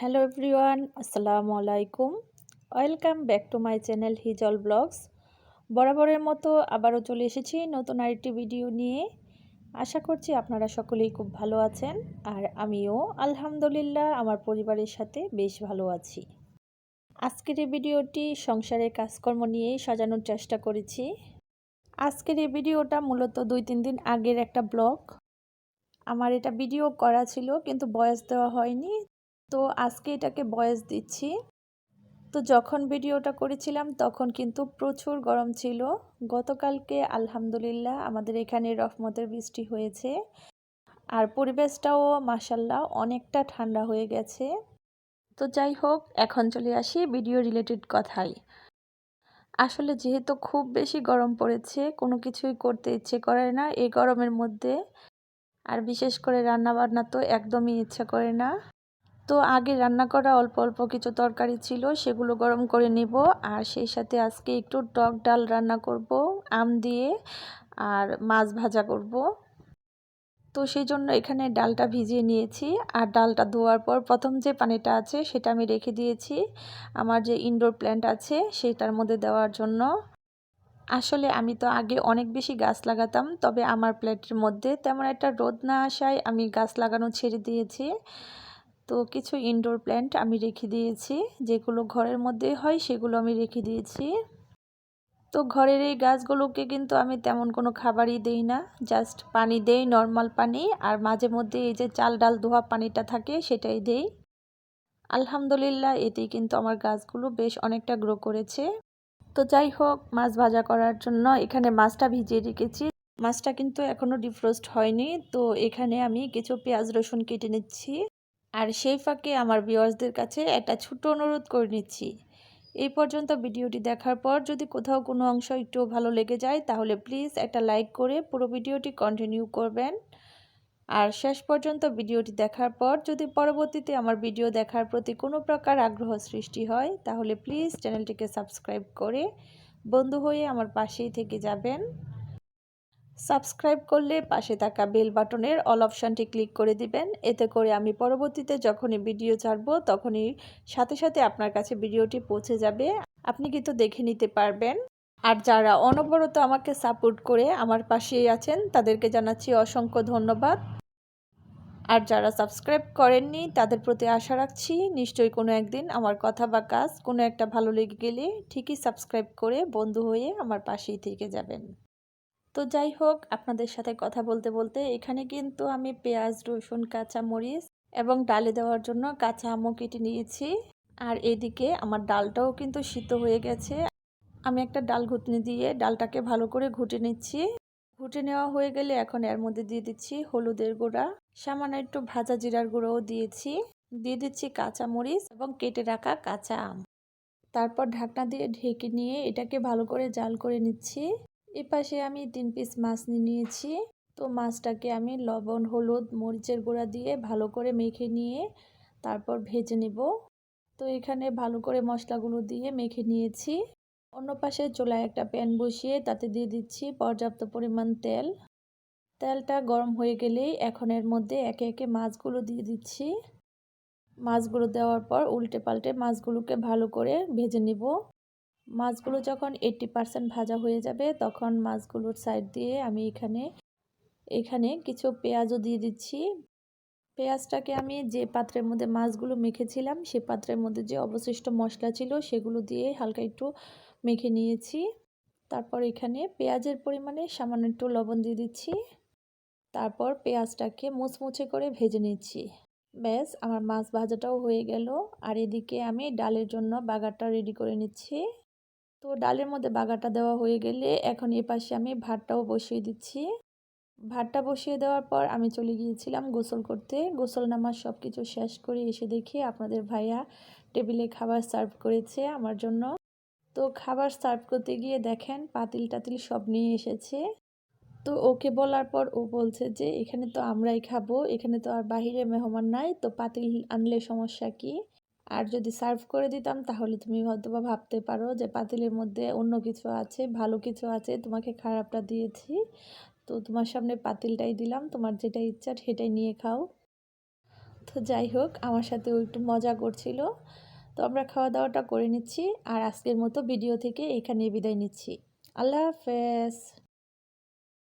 Hello everyone, আসসালামু আলাইকুম। Welcome back to my channel Hijal vlogs. বরাবরের মতো আবারও চলে এসেছি নতুন আরেকটি ভিডিও নিয়ে। আশা করছি আপনারা সকলেই খুব ভালো আছেন আর আমিও আলহামদুলিল্লাহ, আমার পরিবারের সাথে বেশ ভালো আছি। আজকের এই ভিডিওটি সংসারের কাজকর্ম নিয়েই সাজানোর চেষ্টা করেছি। আজকের এই ভিডিওটা মূলত দুই তিন দিন আগের একটা ব্লগ। আমার এটা ভিডিও করা ছিল, কিন্তু বয়স দেওয়া হয়নি তো আজকে এটাকে বয়স দিচ্ছি। তো যখন ভিডিওটা করেছিলাম তখন কিন্তু প্রচুর গরম ছিল। গতকালকে আলহামদুলিল্লাহ আমাদের এখানে রহমতের বৃষ্টি হয়েছে। আর পরিবেশটাও মাসাল্লাহ অনেকটা ঠান্ডা হয়ে গেছে। তো যাই হোক, এখন চলে আসি ভিডিও রিলেটেড কথাই আসলে যেহেতু খুব বেশি গরম পড়েছে, কোনো কিছুই করতে ইচ্ছে করে না এই গরমের মধ্যে। আর বিশেষ করে রান্না বান্না তো একদমই ইচ্ছা করে না। তো আগে রান্না করা অল্প অল্প কিছু তরকারি ছিল, সেগুলো গরম করে নিব। আর সেই সাথে আজকে একটু টক ডাল রান্না করব, আম দিয়ে, আর মাছ ভাজা করব। তো সেই জন্য এখানে ডালটা ভিজিয়ে নিয়েছি। আর ডালটা ধোয়ার পর প্রথম যে পানিটা আছে, সেটা আমি রেখে দিয়েছি। আমার যে ইনডোর প্ল্যান্ট আছে, সেটার মধ্যে দেওয়ার জন্য। আসলে আমি তো আগে অনেক বেশি গাছ লাগাতাম, তবে আমার প্ল্যাটের মধ্যে তেমন একটা রোদ না আসায় আমি গাছ লাগানো ছেড়ে দিয়েছি। তো কিছু ইনডোর প্ল্যান্ট আমি রেখে দিয়েছি, যেগুলো ঘরের মধ্যে হয় সেগুলো আমি রেখে দিয়েছি। তো ঘরের এই গাছগুলোকে কিন্তু আমি তেমন কোনো খাবারই দেই না জাস্ট পানি দেই নর্মাল পানি, আর মাঝে মধ্যে এই যে চাল ডাল ধোয়া পানিটা থাকে সেটাই দেই। আলহামদুলিল্লাহ, এতেই কিন্তু আমার গাছগুলো বেশ অনেকটা গ্রো করেছে। তো যাই হোক, মাছ ভাজা করার জন্য এখানে মাছটা ভিজিয়ে রেখেছি। মাছটা কিন্তু এখনও ডিফ্রোস্ট হয়নি, তো এখানে আমি কিছু পেঁয়াজ রসুন কেটে নিচ্ছি। আর সেই ফাঁকে আমার ভিউয়ার্সদের কাছে একটা ছোট্ট অনুরোধ করে নিচ্ছি। এই পর্যন্ত ভিডিওটি দেখার পর যদি কোথাও কোনো অংশ একটু ভালো লেগে যায়, তাহলে প্লিজ একটা লাইক করে পুরো ভিডিওটি কন্টিনিউ করবেন। আর শেষ পর্যন্ত ভিডিওটি দেখার পর যদি পরবর্তীতে আমার ভিডিও দেখার প্রতি কোনো প্রকার আগ্রহ সৃষ্টি হয়, তাহলে প্লিজ চ্যানেলটিকে সাবস্ক্রাইব করে বন্ধু হয়ে আমার পাশেই থেকে যাবেন। সাবস্ক্রাইব করলে পাশে থাকা বেল বাটনের অল অপশানটি ক্লিক করে দিবেন। এতে করে আমি পরবর্তীতে যখনই ভিডিও ছাড়ব, তখনই সাথে সাথে আপনার কাছে ভিডিওটি পৌঁছে যাবে। আপনি কিন্তু দেখে নিতে পারবেন। আর যারা অনবরত আমাকে সাপোর্ট করে আমার পাশেই আছেন, তাদেরকে জানাচ্ছি অসংখ্য ধন্যবাদ। আর যারা সাবস্ক্রাইব করেননি, তাদের প্রতি আশা রাখছি নিশ্চয়ই কোনো একদিন আমার কথা বা কাজ কোনো একটা ভালো লেগে গেলে ঠিকই সাবস্ক্রাইব করে বন্ধু হয়ে আমার পাশেই থেকে যাবেন। তো যাই হোক, আপনাদের সাথে কথা বলতে বলতে এখানে কিন্তু আমি পেঁয়াজ, রসুন, কাঁচা মরিচ এবং ডালে দেওয়ার জন্য কাঁচা আমও কেটে নিয়েছি। আর এদিকে আমার ডালটাও কিন্তু সিদ্ধ হয়ে গেছে। আমি একটা ডাল ঘুটনি দিয়ে ডালটাকে ভালো করে ঘুটে নিচ্ছি। ঘুটে নেওয়া হয়ে গেলে এখন এর মধ্যে দিয়ে দিচ্ছি হলুদের গুঁড়া। সামান্য একটু ভাজা জিরার গুঁড়োও দিয়েছি। দিয়ে দিচ্ছি কাঁচা মরিচ এবং কেটে রাখা কাঁচা আম। তারপর ঢাকনা দিয়ে ঢেকে নিয়ে এটাকে ভালো করে জাল করে নিচ্ছি। এ পাশে আমি তিন পিস মাছ নিয়ে নিয়েছি। তো মাছটাকে আমি লবণ, হলুদ, মরিচের গুঁড়া দিয়ে ভালো করে মেখে নিয়ে তারপর ভেজে নেব। তো এখানে ভালো করে মশলাগুলো দিয়ে মেখে নিয়েছি। অন্য পাশে চুলায় একটা প্যান বসিয়ে তাতে দিয়ে দিচ্ছি পর্যাপ্ত পরিমাণ তেল। তেলটা গরম হয়ে গেলেই এখন এর মধ্যে একে একে মাছগুলো দিয়ে দিচ্ছি। মাছগুলো দেওয়ার পর উল্টে পাল্টে মাছগুলোকে ভালো করে ভেজে নিব। মাছগুলো যখন এইট্টি পারসেন্ট ভাজা হয়ে যাবে, তখন মাছগুলোর সাইড দিয়ে আমি এখানে এখানে কিছু পেঁয়াজও দিয়ে দিচ্ছি। পেঁয়াজটাকে আমি যে পাত্রের মধ্যে মাছগুলো মেখেছিলাম, সে পাত্রের মধ্যে যে অবশিষ্ট মশলা ছিল, সেগুলো দিয়ে হালকা একটু মেখে নিয়েছি। তারপর এখানে পেঁয়াজের পরিমাণে সামান্য একটু লবণ দিয়ে দিচ্ছি। তারপর পেঁয়াজটাকে মুচমুচে করে ভেজে নিচ্ছি। ব্যাস, আমার মাছ ভাজাটাও হয়ে গেল। আর এদিকে আমি ডালের জন্য বাগারটা রেডি করে নিচ্ছি। তো ডালের মধ্যে বাগাটা দেওয়া হয়ে গেলে এখন এ পাশে আমি ভাতটাও বসিয়ে দিচ্ছি। ভাতটা বসিয়ে দেওয়ার পর আমি চলে গিয়েছিলাম গোসল করতে। গোসল নামাজ সব কিছু শেষ করে এসে দেখি আপনাদের ভাইয়া টেবিলে খাবার সার্ভ করেছে আমার জন্য। তো খাবার সার্ভ করতে গিয়ে দেখেন পাতিল টাতিল সব নিয়ে এসেছে। তো ওকে বলার পর ও বলছে যে, এখানে তো আমরাই খাব, এখানে তো আর বাহিরে মেহমান নাই, তো পাতিল আনলে সমস্যা কি? আর যদি সার্ভ করে দিতাম, তাহলে তুমি হয়তো বা ভাবতে পারো যে পাতিলের মধ্যে অন্য কিছু আছে, ভালো কিছু আছে, তোমাকে খারাপটা দিয়েছি। তো তোমার সামনে পাতিলটাই দিলাম, তোমার যেটা ইচ্ছা সেটাই নিয়ে খাও। তো যাই হোক, আমার সাথেও একটু মজা করছিল। তো আমরা খাওয়া দাওয়াটা করে নিচ্ছি আর আজকের মতো ভিডিও থেকে এখানে বিদায় নিচ্ছি। আল্লাহ হাফেজ।